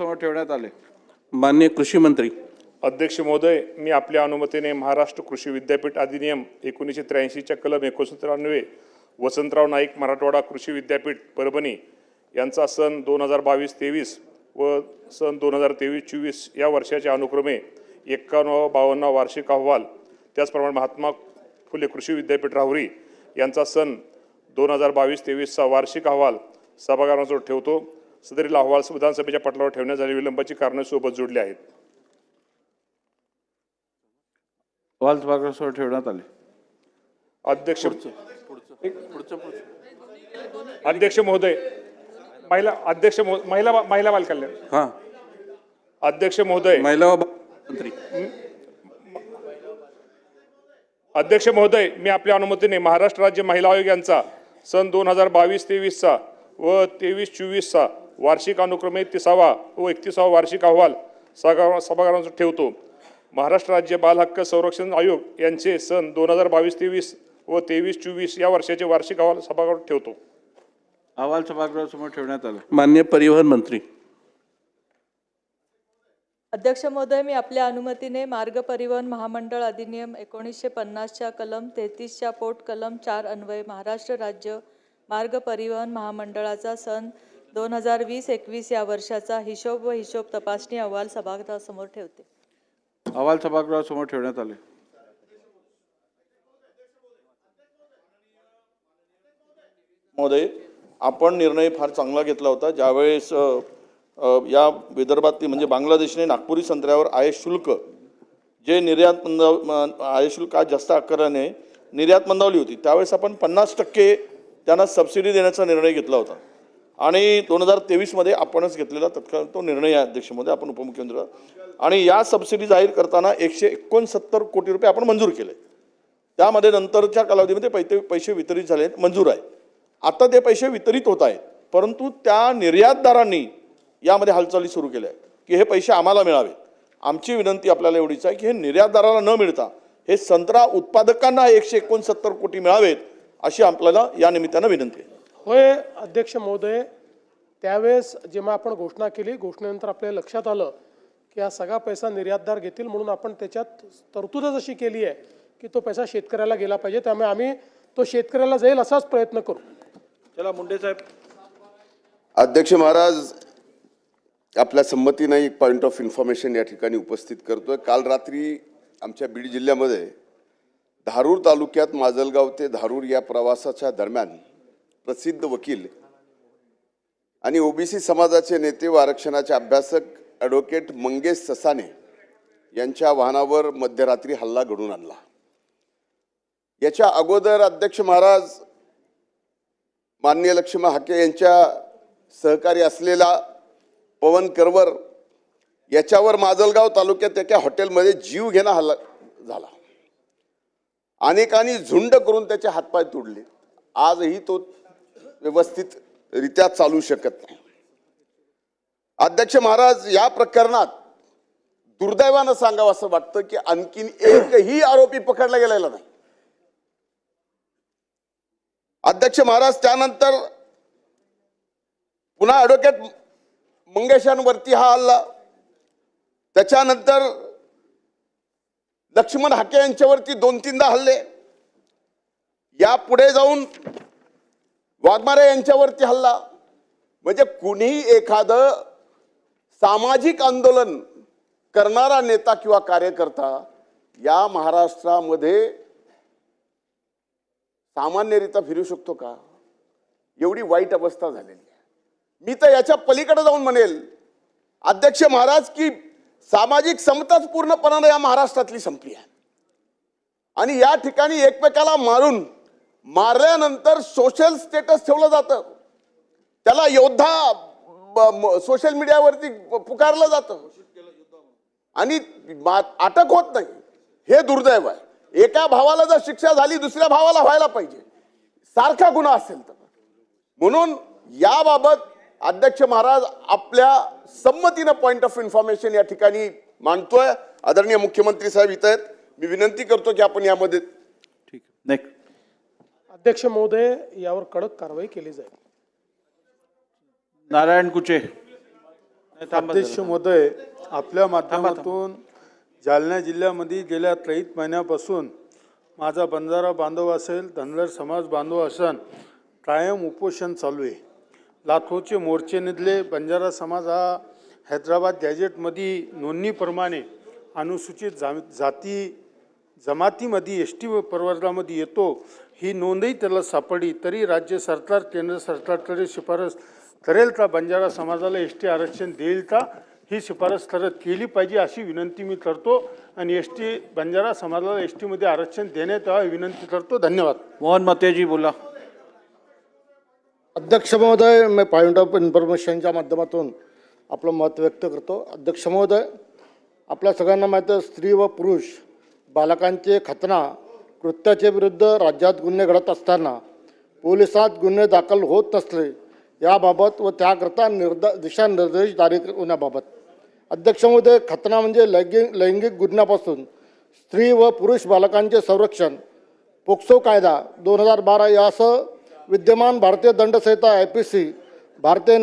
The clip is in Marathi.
सभागृहासमोर ठेवण्यात आले. मान्य कृषी मंत्री. अध्यक्ष महोदय मी आपल्या अनुमतीने महाराष्ट्र कृषी विद्यापीठ अधिनियम एकोणीसशे त्र्याऐंशीच्या कलम एकोणसत्तरान्वये वसंतराव नाईक मराठवाडा कृषी विद्यापीठ परभणी यांचा सन दोन हजार बावीस तेवीस व सन दोन हजार तेवीस चोवीस या वर्षाच्या अनुक्रमे एक्कावन्न बावन्न वार्षिक अहवाल त्याचप्रमाणे महात्मा फुले कृषी विद्यापीठ राहुरी यांचा सन दोन हजार बावीस तेवीसचा वार्षिक अहवाल सभागृहासमोर ठेवतो. सदरील अहवाल विधानसभेच्या पटलावर ठेवण्यात झालेल्या विलंबाची कारणे सोबत जोडली आहेत. अहवाल सभागृहासमोर ठेवण्यात आले. अध्यक्ष अध्यक्ष महोदय महिला अध्यक्ष महो- महिला महिला बाल कल्याण. हां. अध्यक्ष महोदय महिला मंत्री अध्यक्ष महोदय मी आपल्या अनुमतीने महाराष्ट्र राज्य महिला आयोग यांचा सन दोन हजार बावीस तेवीसचा व तेवीस चोवीसचा वार्षिक अनुक्रमे तिसावा व एकतीसावा वार्षिक अहवाल सभा सभागृहात ठेवतो. महाराष्ट्र राज्य बाल हक्क संरक्षण आयोग यांचे सन दोन हजार बावीस तेवीस व तेवीस चोवीस या वर्षाचे वार्षिक अहवाल सभागृहात ठेवतो. अहवाल सभागृहासमोर ठेवण्यात आले. मान्य परिवहन मंत्री. अध्यक्ष महोदय मी आपल्या अनुमतीने मार्ग परिवहन महामंडळ अधिनियम एकोणीसशे पन्नासच्या कलम तेहतीसच्या पोट कलम चार अन्वये महाराष्ट्र राज्य मार्ग परिवहन महामंडळाचा सन दोन हजार वीस एकवीस या वर्षाचा हिशोब व हिशोब तपासणी अहवाल सभागृहासमोर ठेवते. अहवाल सभागृहासमोर ठेवण्यात आले. महोदय आपण निर्णय फार चांगला घेतला होता. ज्यावेळेस या विदर्भातील म्हणजे बांगलादेशने नागपुरी संत्र्यावर आय शुल्क जे निर्यात मंद आय शुल्क आज जास्त आकाराने निर्यात मंदावली होती. त्यावेळेस आपण पन्नास टक्के त्यांना सबसिडी देण्याचा निर्णय घेतला होता. आणि दोन हजार तेवीसमध्ये आपणच घेतलेला तत्काळ तो निर्णय आहे अध्यक्षमध्ये आपण उपमुख्यमंत्री आणि या सबसिडी जाहीर करताना एकशे एकोणसत्तर कोटी रुपये आपण मंजूर केले. त्यामध्ये नंतरच्या कालावधीमध्ये पैसे पैसे वितरित झाले आहेत मंजूर आहे. आता ते पैसे वितरित होत आहेत परंतु त्या निर्यातदारांनी यामध्ये हालचाली सुरू केल्या आहेत की हे पैसे आम्हाला मिळावेत. आमची विनंती आपल्याला एवढीच आहे की हे निर्यातदाराला न मिळता हे संत्रा उत्पादकांना एकशे एकोणसत्तर कोटी मिळावेत अशी आपल्याला या निमित्तानं विनंती आहे. होय अध्यक्ष महोदय. त्यावेळेस जेव्हा आपण घोषणा केली घोषणेनंतर आपल्या लक्षात आलं की हा सगळा पैसा निर्यातदार घेतील म्हणून आपण त्याच्यात तरतूदच अशी केली आहे की तो पैसा शेतकऱ्याला गेला पाहिजे. त्यामुळे आम्ही तो शेतकऱ्याला जाईल असाच प्रयत्न करू. चला मुंडे साहेब. अध्यक्ष महाराज आपल्या संमतीनं एक पॉईंट ऑफ इन्फॉर्मेशन या ठिकाणी उपस्थित करतोय. काल रात्री आमच्या बीड जिल्ह्यामध्ये धारूर तालुक्यात माजलगाव ते धारूर या प्रवासाच्या दरम्यान प्रसिद्ध वकील आणि ओबीसी समाजाचे नेते व आरक्षणाचे अभ्यासक ॲडव्होकेट मंगेश ससाने यांच्या वाहनावर मध्यरात्री हल्ला घडून आणला. याच्या अगोदर अध्यक्ष महाराज माननीय लक्ष्मण हाके यांच्या सहकारी असलेला पवन करवर याच्यावर माजलगाव तालुक्यात एका हॉटेलमध्ये जीव घेणा हल्ला झाला. अनेकांनी झुंड करून त्याचे हातपाय तोडले. आजही तो व्यवस्थित रित्या चालू शकत नाही. अध्यक्ष महाराज या प्रकरणात दुर्दैवानं सांगावं असं वाटतं की आणखीन एकही आरोपी पकडला गेलेला नाही. अध्यक्ष महाराज त्यानंतर पुन्हा ॲडव्होकेट मंगेशांवरती हा हल्ला. त्याच्यानंतर लक्ष्मण हाके यांच्यावरती दोन तीनदा हल्ले. या पुढे जाऊन वाघमारे यांच्यावरती हल्ला. म्हणजे कुणीही एखादं सामाजिक आंदोलन करणारा नेता किंवा कार्यकर्ता या महाराष्ट्रामध्ये सामान्यरित्या फिरू शकतो का? एवढी वाईट अवस्था झालेली आहे. मी तर याच्या पलीकडे जाऊन म्हणेल अध्यक्ष महाराज की सामाजिक समताच पूर्णपणाने या महाराष्ट्रातली संपली आहे. आणि या ठिकाणी एकमेकाला मारून मारल्यानंतर सोशल स्टेटस ठेवलं जातं. त्याला योद्धा सोशल मीडियावरती पुकारलं जातं. आणि मा- अटक होत नाही. हे दुर्दैव आहे. एका भावाला जर शिक्षा झाली दुसऱ्या भावाला व्हायला पाहिजे. सारखा गुन्हा असेल तर. म्हणून याबाबत अध्यक्ष महाराज आपल्या संमतीनं पॉईंट ऑफ इन्फॉर्मेशन या ठिकाणी मांडतोय. आदरणीय मुख्यमंत्री साहेब इथं आहेत. मी विनंती करतो की आपण यामध्ये ठीक आहे. नेक्स्ट अध्यक्ष महोदय यावर कडक कारवाई केली जाईल. नारायण कुचे. अध्यक्ष महोदय आपल्या माध्यमातून जालना जिल्ह्यामध्ये गेल्या त्रेईत महिन्यापासून माझा बंजारा बांधव असेल धनगर समाज बांधव असेल कायम उपोषण चालू आहे. लाखोचे मोर्चे निधले बंजारा समाज हा हैदराबाद गॅजेटमध्ये नोंदणीप्रमाणे अनुसूचित जा जाती जमातीमध्ये एस टी प्रवर्गामध्ये येतो. ही नोंदही त्याला सापडली. तरी राज्य सरकार केंद्र सरकारकडे शिफारस करेल का? बंजारा समाजाला एस टी आरक्षण देईल का? ही शिफारस करत केली पाहिजे अशी विनंती मी करतो आणि एस टी बंजारा समाजाला एस टीमध्ये आरक्षण देण्यात यावं ही विनंती करतो. धन्यवाद. मोहन मतेजी बोला. अध्यक्ष महोदय मी पॉईंट ऑफ इन्फॉर्मेशनच्या माध्यमातून आपलं मत व्यक्त करतो. अध्यक्ष महोदय आपल्या सगळ्यांना माहीत स्त्री व पुरुष बालकांचे खतना कृत्याचे विरुद्ध राज्यात गुन्हे घडत असताना पोलिसात गुन्हे दाखल होत नसले याबाबत व त्याकरता निर्द दिशानिर्देश जारी होण्याबाबत. अध्यक्ष महोदय खतना म्हणजे लैंगिक लैंगिक गुन्ह्यापासून स्त्री व पुरुष बालकांचे संरक्षण पोक्सो कायदा दोन हजार बारा यासह विद्यमान भारतीय दंडसंहिता आय पी सी भारतीय